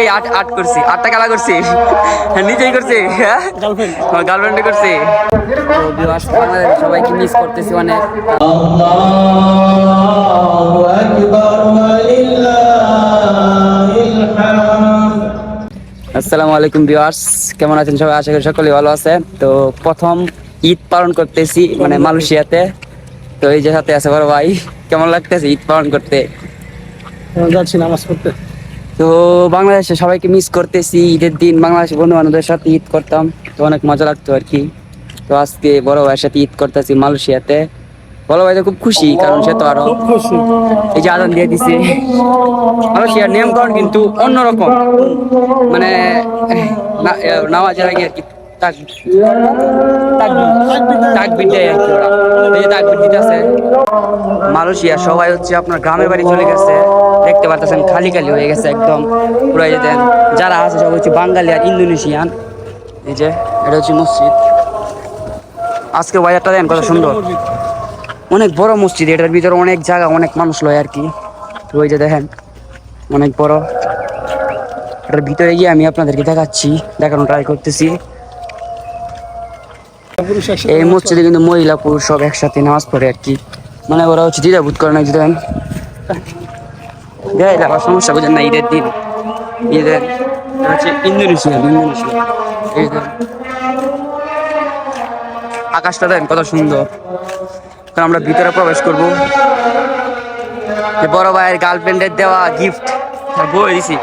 এই আট আট করছি আটটা করছি। হ্যাঁ, নিজেই করছি হ্যাঁ? হ্যাঁ করছি। সবাইকে মিস করতেছি আসসালামু আলাইকুম ভিউয়ার্স কেমন আছেন সবাই? আশা করি সকলে ভালো আছে। তো প্রথম ঈদ পালন করতেছি মানে মালয়েশিয়াতে। তো এই যে সাথে আছে বড় ভাই কেমন লাগতেছে ঈদ পালন করতে? যাচ্ছি নামাজ পড়তে। তো বাংলাদেশে সবাইকে মিস করতেছি ঈদের দিন। বাংলাদেশ বন্ধু বান্ধবদের সাথে ঈদ করতাম। তো অনেক মজা লাগতো আর কি। তো আজকে বড় ভাইয়ের সাথে ঈদ করতেছি মালয়েশিয়াতে। বড় ভাই তো খুব খুশি কারণ সে তো আরও এই যে আদান দিয়ে দিছে। মালয়েশিয়ার নিয়মকরণ কিন্তু অন্যরকম। মানে নামাজের আগে আর কি মালয়েশিয়া, সবাই হচ্ছে আপনার গ্রামের বাড়ি চলে গেছে। দেখতে পারতেছেন, খালি খালি হয়ে গেছে একদম। পুরো এই যারা আছে সব হচ্ছে বাঙালি আর ইন্দোনেশিয়ান। এই যে, এটা হচ্ছে মসজিদ। আজকে বাজারটা দেন, কত সুন্দর। অনেক বড় মসজিদ, এটার ভিতরে অনেক জায়গা, অনেক মানুষ লয় আর কি। ওই যে দেখেন, অনেক বড়। এটার ভিতরে গিয়ে আমি আপনাদেরকে দেখাচ্ছি দেখানো ট্রাই করতেছি। এই মসজিদে কিন্তু মহিলা পুরুষ সব একসাথে নামাজ পড়ে আর কি। মানে ওরা হচ্ছে দ্বিধাবোধ করে না যদি আবার সমস্যা বুঝেন না ঈদের দিন। ঈদের হচ্ছে ইন্দোনেশিয়া ইন্দোনেশিয়া। আকাশটা দেন কত সুন্দর। কারণ আমরা ভিতরে প্রবেশ করব। বড় ভাইয়ের গার্লফ্রেন্ডের দেওয়া গিফট বই দিছি।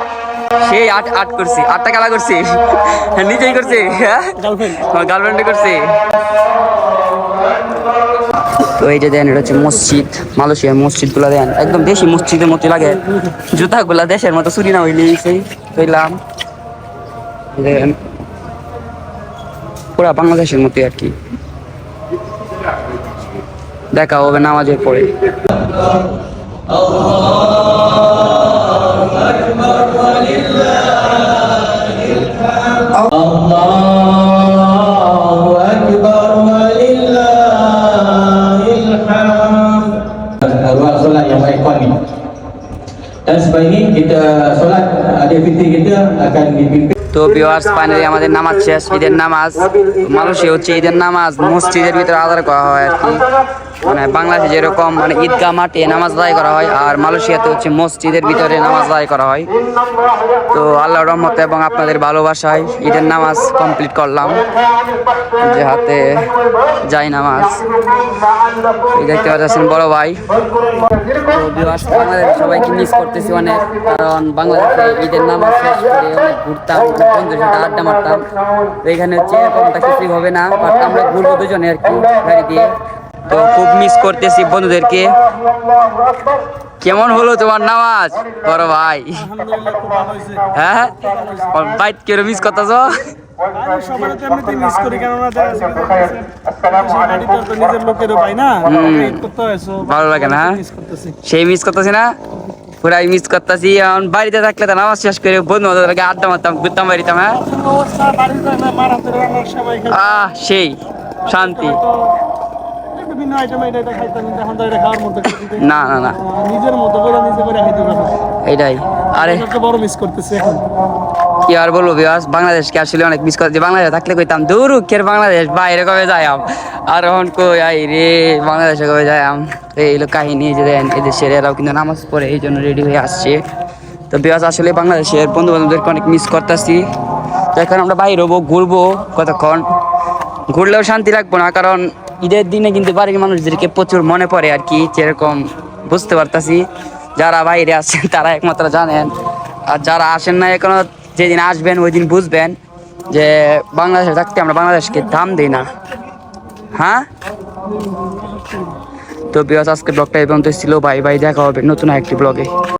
সেই আট আট করছি আটটা খেলা করছি। হ্যাঁ, নিজেই করছি হ্যাঁ? গার্লফ্রেন্ড আমার গার্লফ্রেন্ডে করছে। তো এই যে দেন এটা হচ্ছে মসজিদ মালয়েশিয়ার মসজিদগুলা দেন। একদম দেশি মসজিদের মতো লাগে। জুতা গুলা দেশের মতো চুরি না হইলে হইলাম দেন পুরা বাংলাদেশের মতো আর কি। দেখা হবে নামাজের পরে। তো ভিউয়ার্স ফাইনালি আমাদের নামাজ শেষ, ঈদের নামাজ। মালয়েশিয়া হচ্ছে ঈদের নামাজ, মসজিদের ভিতরে আদার করা হয় আর কি। মানে বাংলাদেশে যেরকম মানে ঈদগাহ মাঠে নামাজ আদায় করা হয় আর মালয়েশিয়াতে হচ্ছে মসজিদের ভিতরে নামাজ আদায় করা হয়। তো আল্লাহর রহমতে এবং আপনাদের ভালোবাসায় ঈদের নামাজ কমপ্লিট করলাম। যে হাতে যাই নামাজ। দেখতে পাচ্ছেন বড় ভাই। বাংলাদেশ সবাইকে মিস করতেছি অনেক, কারণ বাংলাদেশে ঈদের নামাজ ঘুরতাম, বন্ধুদের সাথে আড্ডা মারতাম। তো এখানে হচ্ছে এরকমটা কিছুই হবে না বাট আমরা ঘুরবো দুজনে আর কি, গাড়ি দিয়ে। তো খুব মিস করতেছি বন্ধুদেরকে। কেমন হলো তোমার নামাজ? বড় ভাই। হ্যাঁ? বাইক কেউ মিস করতেছ? হয় ভালো লাগে না? সেই মিস করতেছি না? পুরাই মিস করতেছি। এখন বাড়িতে থাকলে তো নামাজ শেষ করে বন্ধু বান্ধবদেরকে আড্ডা মারতাম ঘুরতাম বাড়িতাম হ্যাঁ? আহ সেই শান্তি। আইটেম এটা এটা খাইতাম কিন্তু এখন তো এটা খাওয়ার মতো না না না। নিজের মতো করে নিজে করে খাইতে পারব এটাই আরে। সবচেয়ে বড় মিস করতেছি এখন। কি আর বলব বিয়াস বাংলাদেশকে আসলে অনেক মিস করছি বাংলাদেশে থাকলে কইতাম দূর উখের বাংলাদেশ বাইরে কবে যাই আম আর এখন কই আই রে বাংলাদেশে কবে যাই আম এই হলো কাহিনী যে দেন এই দেশের এরাও কিন্তু নামাজ পড়ে এই জন্য রেডি হয়ে আসছে। তো বিয়াস আসলে বাংলাদেশের বন্ধু বান্ধবদেরকে অনেক মিস করতেছি। তো এখন আমরা বাইরে হব ঘুরবো কতক্ষণ? ঘুরলেও শান্তি লাগবো না কারণ ঈদের দিনে কিন্তু বাড়ির মানুষদেরকে প্রচুর মনে পড়ে আর কি, যেরকম বুঝতে পারতাছি। যারা বাইরে আছেন, তারা একমাত্র জানেন। আর যারা আসেন না এখনও, যেদিন আসবেন, ওই দিন বুঝবেন যে বাংলাদেশে থাকতে আমরা বাংলাদেশকে দাম দিই না। হ্যাঁ? তো বিয়াস আজকে ব্লগটা এই পর্যন্ত ছিল। ভাই ভাই দেখা হবে নতুন একটি ব্লগে